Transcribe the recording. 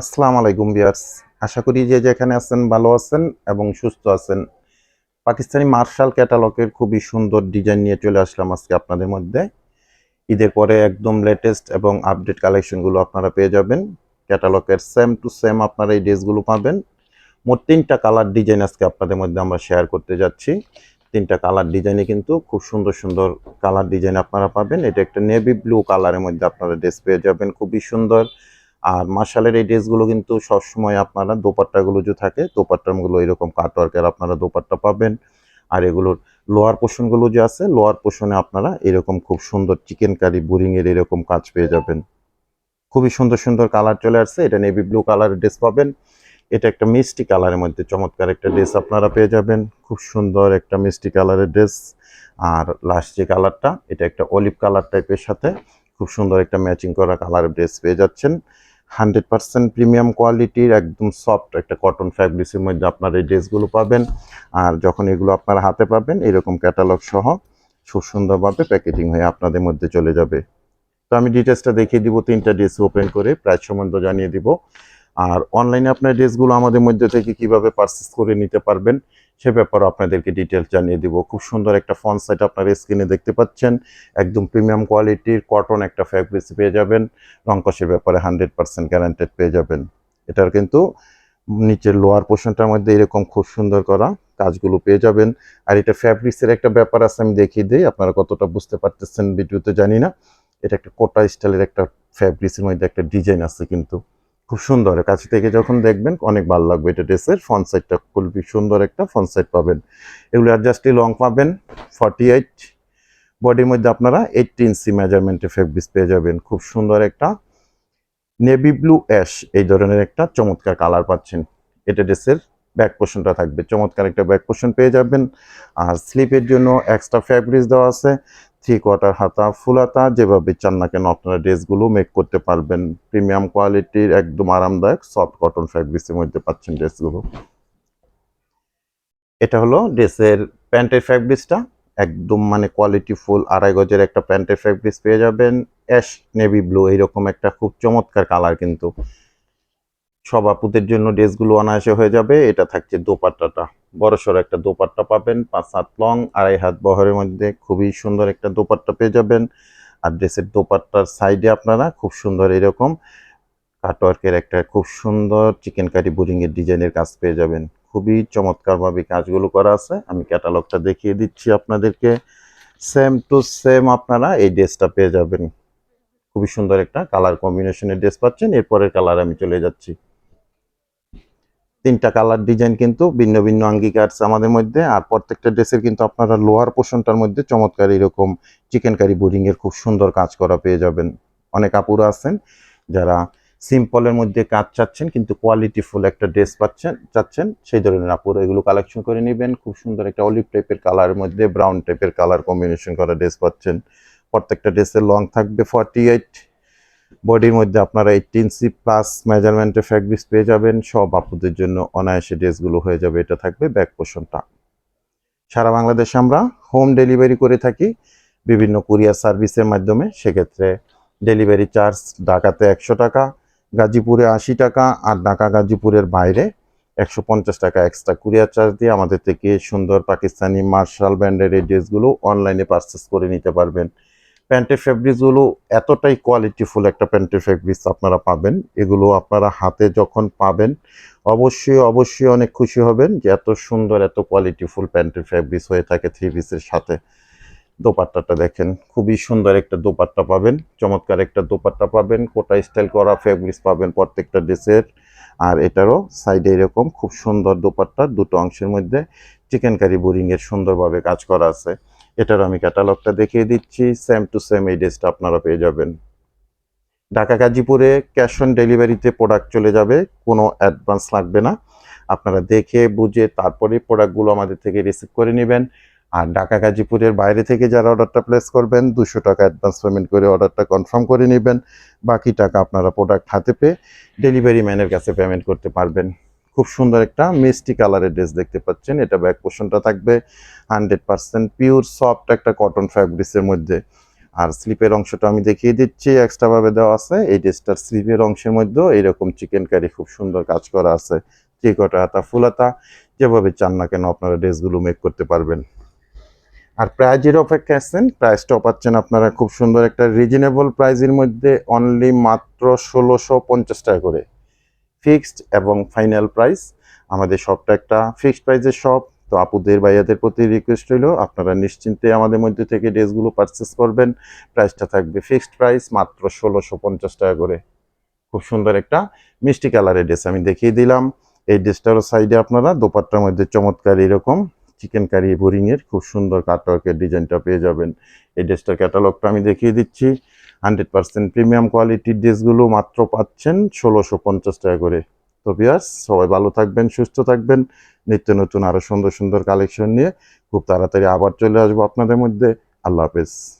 আসসালামু আলাইকুম বিয়ার্স আশা করি যে যেখানে আছেন ভালো আছেন এবং সুস্থ আছেন। পাকিস্তানি মার্শাল ক্যাটালগের খুবই সুন্দর ডিজাইন নিয়ে চলে আসলাম আজকে আপনাদের মধ্যে। ঈদের পরে একদম লেটেস্ট এবং আপডেট কালেকশনগুলো আপনারা পেয়ে যাবেন। ক্যাটালগের সেম টু সেম আপনারা এই ড্রেসগুলো পাবেন। মোট তিনটা কালার ডিজাইন আজকে আপনাদের মধ্যে আমরা শেয়ার করতে যাচ্ছি। তিনটা কালার ডিজাইনে কিন্তু খুব সুন্দর সুন্দর কালার ডিজাইন আপনারা পাবেন। এটা একটা নেভি ব্লু কালারের মধ্যে আপনারা ড্রেস পেয়ে যাবেন। খুবই সুন্দর। আর মার্শালের এই ড্রেসগুলো কিন্তু সবসময় আপনারা দোপাট্টাগুলো যে থাকে দোপাট্টাগুলো এরকম কাটওয়ার্কের আপনারা দোপাট্টা পাবেন। আর এগুলোর লোয়ার পোর্শনগুলো যে আছে লোয়ার পোর্শনে আপনারা এরকম খুব সুন্দর চিকেন কারি বোরিংয়ের এরকম কাজ পেয়ে যাবেন। খুবই সুন্দর সুন্দর কালার চলে আসছে, এটা নেভি ব্লু কালারের ড্রেস পাবেন। এটা একটা মিষ্টি কালারের মধ্যে চমৎকার একটা ড্রেস আপনারা পেয়ে যাবেন। খুব সুন্দর একটা মিষ্টি কালারের ড্রেস আর লাস্ট যে কালারটা এটা একটা অলিভ কালার টাইপের সাথে খুব সুন্দর একটা ম্যাচিং করা কালারের ড্রেস পেয়ে যাচ্ছেন। হান্ড্রেড পার্সেন্ট প্রিমিয়াম কোয়ালিটির একদম সফট একটা কটন ফ্যাব্রিক্সের মধ্যে আপনার এই ড্রেসগুলো পাবেন। আর যখন এগুলো আপনারা হাতে পাবেন, এরকম ক্যাটালগ সহ খুব সুন্দরভাবে প্যাকেটিং হয়ে আপনাদের মধ্যে চলে যাবে। তো আমি ডিটেলসটা দেখিয়ে দিব, তিনটা ড্রেস ওপেন করে প্রায় সম্বন্ধ জানিয়ে দিব। আর অনলাইনে আপনার ড্রেসগুলো আমাদের মধ্যে থেকে কীভাবে পারচেস করে নিতে পারবেন, সে ব্যাপারে আপনাদেরকে ডিটেলস জানিয়ে দিব। খুব সুন্দর একটা ফোন সাইট আপনার স্ক্রিনে দেখতে পাচ্ছেন। একদম প্রিমিয়াম কোয়ালিটির কটন একটা ফ্যাব্রিক্স পেয়ে যাবেন। রংকশের ব্যাপারে হান্ড্রেড পার্সেন্ট গ্যারান্টেড পেয়ে যাবেন। এটার কিন্তু নিচের লোয়ার পোর্শনটার মধ্যে এরকম খুব সুন্দর করা কাজগুলো পেয়ে যাবেন। আর এটা ফ্যাব্রিক্সের একটা ব্যাপার আছে, আমি দেখিয়ে দিই। আপনারা কতটা বুঝতে পারতেছেন ভিডিওতে জানি না। এটা একটা কোটা স্টাইলের একটা ফ্যাব্রিক্সের মধ্যে একটা ডিজাইন আছে কিন্তু। খুব সুন্দর। কাছে থেকে যখন দেখবেন অনেক ভালো লাগবে এটা ড্রেসের। ফ্রন্ট সাইডটা খুবই সুন্দর একটা ফ্রন্ট সাইড পাবেন। এগুলো অ্যাডজাস্টলি লং পাবেন ফর্টি এইট বডির মধ্যে আপনারা এইটটি ইঞ্চি মেজারমেন্টে ফেব্রিক্স পেয়ে যাবেন। খুব সুন্দর একটা নেভি ব্লু অ্যাশ এই ধরনের একটা চমৎকার কালার পাচ্ছেন এটা ড্রেসের। ব্যাক পোর্শনটা থাকবে। চমৎকার একটা ব্যাক পোর্শন পেয়ে যাবেন। আর স্লিপের জন্য এক্সট্রা ফ্যাব্রিক্স দেওয়া আছে। থ্রি কোয়ার্টার হাতা ফুল হাতা, যেভাবে চান না কেন আপনারা ড্রেসগুলো মেক করতে পারবেন। প্রিমিয়াম কোয়ালিটির একদম আরামদায়ক সফট কটন ফ্যাব্রিক্সের মধ্যে পাচ্ছেন ড্রেসগুলো এটা হলো ড্রেসের প্যান্টের ফ্যাব্রিক্সটা একদম মানে কোয়ালিটি ফুল আড়াই গজের একটা প্যান্টের ফ্যাব্রিক্স পেয়ে যাবেন। অ্যাশ নেভি ব্লু এইরকম একটা খুব চমৎকার কালার কিন্তু। সব আপুদের জন্য ড্রেসগুলো অনায়াসে হয়ে যাবে। এটা থাকছে দোপাট্টাটা। বড়সড় একটা দোপাট্টা পাবেন, পাঁচ হাত লং, আড়াই হাত বহরের মধ্যে। খুবই সুন্দর একটা দোপাট্টা পেয়ে যাবেন। আর ড্রেসের দোপাট্টার সাইডে আপনারা খুব সুন্দর এরকম কাটওয়ার্কের একটা খুব সুন্দর চিকেন কারি বোরিংয়ের ডিজাইনের কাজ পেয়ে যাবেন। খুবই চমৎকারভাবে কাজগুলো করা আছে। আমি ক্যাটালগটা দেখিয়ে দিচ্ছি আপনাদেরকে। সেম টু সেম আপনারা এই ড্রেসটা পেয়ে যাবেন। খুবই সুন্দর একটা কালার কম্বিনেশনের ড্রেস পাচ্ছেন। এরপরের কালার আমি চলে যাচ্ছি। তিনটা কালার ডিজাইন কিন্তু ভিন্ন ভিন্ন আঙ্গিকা আছে আমাদের মধ্যে, আর প্রত্যেকটা ড্রেসের কিন্তু আপনারা লোয়ার পোর্শনটার মধ্যে চমৎকার এরকম চিকেন কারি বোরিং এর খুব সুন্দর কাজ করা পেয়ে যাবেন। অনেক আপুরা আছেন যারা সিম্পলের মধ্যে কাজ চাচ্ছেন, কিন্তু কোয়ালিটি ফুল একটা ড্রেস পাচ্ছেন, চাচ্ছেন, সেই ধরনের আপুরা এগুলো কালেকশন করে নেবেন। খুব সুন্দর একটা অলিভ টাইপের কালারের মধ্যে, ব্রাউন টাইপের কালার কম্বিনেশন করা ড্রেস পাচ্ছেন। প্রত্যেকটা ড্রেসের লং থাকবে ফর্টি এইট বডির মধ্যে আপনারা এইটিন ইঞ্চি প্লাস মেজারমেন্টের ফ্যাব্রিক্স পেয়ে যাবেন। সব আপুদের জন্য অনায়াসে ড্রেসগুলো হয়ে যাবে। এটা থাকবে ব্যাক পোর্শনটা সারা বাংলাদেশে আমরা হোম ডেলিভারি করে থাকি। বিভিন্ন কুরিয়ার সার্ভিসের মাধ্যমে। সেক্ষেত্রে ডেলিভারি চার্জ ঢাকাতে একশো টাকা, গাজীপুরে আশি টাকা আর ঢাকা গাজীপুরের বাইরে একশো পঞ্চাশ টাকা এক্সট্রা কুরিয়ার চার্জ দিয়ে আমাদের থেকে সুন্দর পাকিস্তানি মার্শাল ব্র্যান্ডের এই ড্রেসগুলো অনলাইনে পারচেস করে নিতে পারবেন। প্যান্টের ফেব্রিক্সগুলো এতটাই কোয়ালিটিফুল একটা প্যান্টের ফেব্রিক্স আপনারা পাবেন। এগুলো আপনারা হাতে যখন পাবেন, অবশ্যই অবশ্যই অনেক খুশি হবেন যে এত সুন্দর, এত কোয়ালিটিফুল প্যান্টের ফেব্রিক্স হয়ে থাকে থ্রি পিসের সাথে। দোপাট্টাটা দেখেন, খুবই সুন্দর একটা দোপাট্টা পাবেন, চমৎকার একটা দোপাট্টা পাবেন, কোটা স্টাইল করা ফেব্রিক্স পাবেন প্রত্যেকটা ড্রেসের। আর এটারও সাইডে এরকম খুব সুন্দর দোপাট্টা, দুটো অংশের মধ্যে চিকেন কারি বোরিংয়ের সুন্দরভাবে কাজ করা আছে। এটার আমি ক্যাটালগটা দেখিয়ে দিচ্ছি। সেম টু সেম এই ড্রেসটা আপনারা পেয়ে যাবেন। ঢাকা গাজীপুরে ক্যাশ অন ডেলিভারিতে প্রোডাক্ট চলে যাবে, কোনো অ্যাডভান্স লাগবে না। আপনারা দেখে, বুঝে, তারপরে প্রোডাক্টগুলো আমাদের থেকে রিসিভ করে নেবেন। আর ঢাকা গাজীপুরের বাইরে থেকে যারা অর্ডারটা প্লেস করবেন, দুশো টাকা অ্যাডভান্স পেমেন্ট করে অর্ডারটা কনফার্ম করে নেবেন। বাকি টাকা আপনারা প্রোডাক্ট হাতে পেয়ে ডেলিভারি ম্যানের কাছে পেমেন্ট করতে পারবেন। খুব সুন্দর একটা মিষ্টি কালারের ড্রেস দেখতে পাচ্ছেন। এটা ব্যাক পোর্শনটা থাকবে। হান্ড্রেড পার্সেন্ট পিওর সফট একটা কটন ফ্যাব্রিক্সের মধ্যে। আর স্লিপের অংশটা আমি দেখিয়ে দিচ্ছি এক্সট্রা ভাবে দেওয়া আছে। এই ড্রেসটার স্লিপের অংশের মধ্যেও এইরকম চিকেন কারি খুব সুন্দর কাজ করা আছে। ত্রিকটা হাতা ফুলাতা যেভাবে চান না কেন আপনারা ড্রেসগুলো মেক করতে পারবেন। আর প্রাইজের অপেক্ষা আছেন প্রাইসটাও পাচ্ছেন আপনারা খুব সুন্দর একটা রিজনেবল প্রাইজের মধ্যে অনলি মাত্র ষোলোশো পঞ্চাশ টাকা করে। ফিক্সড এবং ফাইনাল প্রাইস। আমাদের শপটা একটা ফিক্সড প্রাইসের শপ তো আপুদের, ভাইয়াদের প্রতি রিকোয়েস্ট হইল আপনারা নিশ্চিন্তে আমাদের মধ্যে থেকে ড্রেসগুলো পারচেস করবেন। প্রাইসটা থাকবে ফিক্সড প্রাইস মাত্র ষোলোশো পঞ্চাশ টাকা করে। খুব সুন্দর একটা মিষ্টি কালারের ড্রেস আমি দেখিয়ে দিলাম। এই ড্রেসটারও সাইডে আপনারা, দোপাট্টার মধ্যে চমৎকার এরকম চিকেন কারি বোরিং এর খুব সুন্দর কাটওয়ার্কের ডিজাইনটা পেয়ে যাবেন। এই ড্রেসটার ক্যাটালগটা আমি দেখিয়ে দিচ্ছি। হান্ড্রেড পার্সেন্ট প্রিমিয়াম কোয়ালিটির ড্রেসগুলো মাত্র পাচ্ছেন ষোলোশো পঞ্চাশ টাকা করে। তো বিয়াস সবাই ভালো থাকবেন, সুস্থ থাকবেন। নিত্য নতুন আরও সুন্দর সুন্দর কালেকশন নিয়ে খুব তাড়াতাড়ি আবার চলে আসব আপনাদের মধ্যে। আল্লাহ হাফেজ।